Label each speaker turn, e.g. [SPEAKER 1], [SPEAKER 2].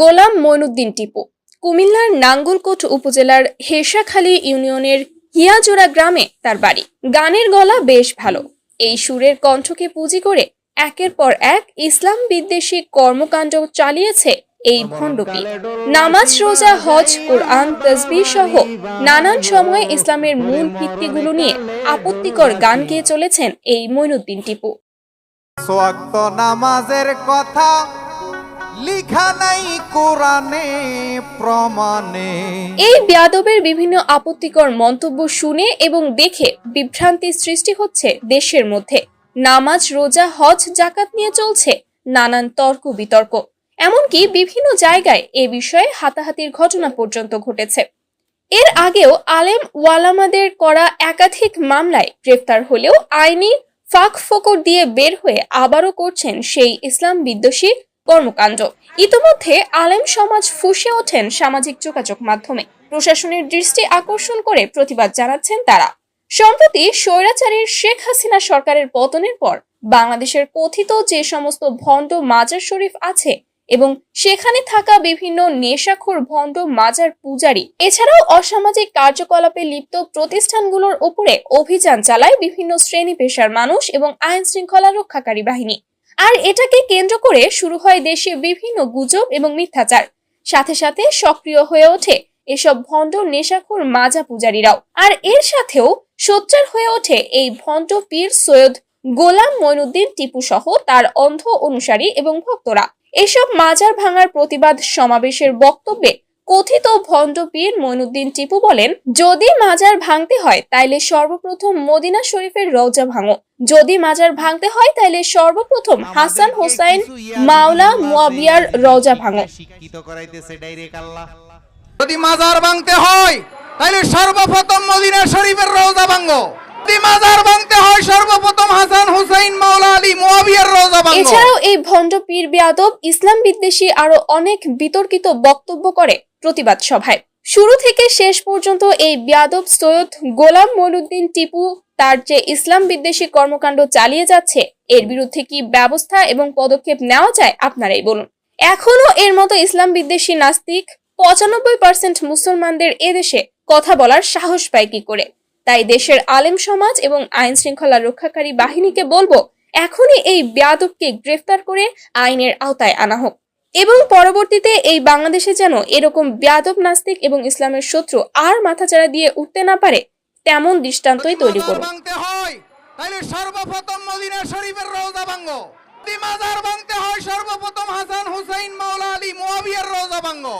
[SPEAKER 1] গোলাম মইনুদ্দিন টিপু। কুমিল্লার নাঙ্গলকোট উপজেলার হেসাখালী ইউনিয়নের হিয়াজোড়া গ্রামে তার বাড়ি। গানের গলা বেশ ভালো। এই সুরের কণ্ঠকে পুঁজি করে একের পর এক ইসলাম বিদ্বেষী কর্মকাণ্ড চালিয়েছে এই ভণ্ডপী। নামাজ, রোজা, হজ, কোরআন, তসবিহ সহ নানান সময়ে ইসলামের মূল ভিত্তিগুলো নিয়ে আপত্তিকর গান গেয়ে চলেছেন এই মইনুদ্দিন টিপু।
[SPEAKER 2] নামাজের কথা
[SPEAKER 1] এই বেয়াদবের বিভিন্ন আপত্তিকর মন্তব্য শুনে এবং দেখে বিভ্রান্তি সৃষ্টি হচ্ছে দেশের মধ্যে। নামাজ, রোজা, হজ জাকাত নিয়ে চলছে নানান তর্ক বিতর্ক এমনকি বিভিন্ন জায়গায় এ বিষয়ে হাতাহাতির ঘটনা পর্যন্ত ঘটেছে। এর আগেও আলেম ওয়ালামাদের করা একাধিক মামলায় গ্রেফতার হলেও আইনি ফাঁক ফোকর দিয়ে বের হয়ে আবারও করছেন সেই ইসলাম বিদ্বেষী কর্মকাণ্ড। ইতোমধ্যে আলেম সমাজ ফুসে ওঠেন সামাজিক যোগাযোগ মাধ্যমে। প্রশাসনের দৃষ্টি আকর্ষণ করে প্রতিবাদ জানাচ্ছেন তারা। সম্প্রতি স্বৈরাচারীর শেখ হাসিনা সরকারের পতনের পর বাংলাদেশের কথিত যে সমস্ত ভণ্ড মাজার শরীফ আছে এবং সেখানে থাকা বিভিন্ন নেশাখোর ভণ্ড মাজার পূজারী, এছাড়াও অসামাজিক কার্যকলাপে লিপ্ত প্রতিষ্ঠানগুলোর উপরে অভিযান চালায় বিভিন্ন শ্রেণি পেশার মানুষ এবং আইন শৃঙ্খলা রক্ষাকারী বাহিনী। আর এটাকে কেন্দ্র করে শুরু হয় দেশে বিভিন্ন গুজব এবং মিথ্যাচার। সাথে সাথে সক্রিয় হয়ে ওঠে এসব ভণ্ড নেশাখোর মাজা পূজারীরাও। আর এর সাথেও সোচ্চার হয়ে ওঠে এই ভণ্ড পীর সৈয়দ গোলাম মইনুদ্দিন টিপু সহ তার অন্ধ অনুসারী এবং ভক্তরা। এসব মাজার ভাঙার প্রতিবাদ সমাবেশের বক্তব্যে কথিত ভণ্ড পীর মইনুদ্দিন টিপু বলেন, যদি মাজার ভাঙতে হয়, তাইলে সর্বপ্রথম মদিনা শরীফের রওজা ভাঙো। যদি মাজার ভাঙতে হয় তাইলে সর্বপ্রথম হাসান হোসাইন মাওলা মুয়াবিয়ার রওজা ভাঙো
[SPEAKER 2] যদি মাজার ভাঙতে হয় তাহলে সর্বপ্রথম মদিনা শরীফের রওজা ভাঙো। যদি মাজার ভাঙতে হয় সর্বপ্রথম হাসান হুসাইন মাওলা আলী মুয়াবিয়ার রওজা ভাঙো।
[SPEAKER 1] এছাড়াও এই ভণ্ড পীর বেয়াদব ইসলাম বিদ্বেষী আরও অনেক বিতর্কিত বক্তব্য করে প্রতিবাদ সভায়। শুরু থেকে শেষ পর্যন্ত এই বেয়াদব সৈয়দ গোলাম মইনুদ্দিন টিপু তার যে ইসলাম বিদ্বেষী কর্মকাণ্ড চালিয়ে যাচ্ছে, এর বিরুদ্ধে কি ব্যবস্থা এবং পদক্ষেপ নেওয়া যায় আপনারাই বলুন। এখনও এর মতো ইসলাম বিদ্বেষী নাস্তিক পঁচানব্বই পার্সেন্ট মুসলমানদের এদেশে কথা বলার সাহস পায় কি করে? তাই দেশের আলেম সমাজ এবং আইন শৃঙ্খলা রক্ষাকারী বাহিনীকে বলব, এখনই এই বেয়াদবকে গ্রেফতার করে আইনের আওতায় আনা হোক। এবং পরবর্তীতে এই বাংলাদেশে যেন এরকম বেয়াদব নাস্তিক এবং ইসলামের শত্রু আর মাথাচাড়া দিয়ে উঠতে না পারে তেমন দৃষ্টান্তই তৈরি
[SPEAKER 2] করো
[SPEAKER 1] করুন
[SPEAKER 2] তাহলে সর্বপ্রথম মদিনা শরীফের রওজা ভাঙো। যদি মাজার ভাঙতে হয় সর্বপ্রথম হাসান হুসাইন মাওলা আলী মুয়াবিয়ার রওজা ভাঙো।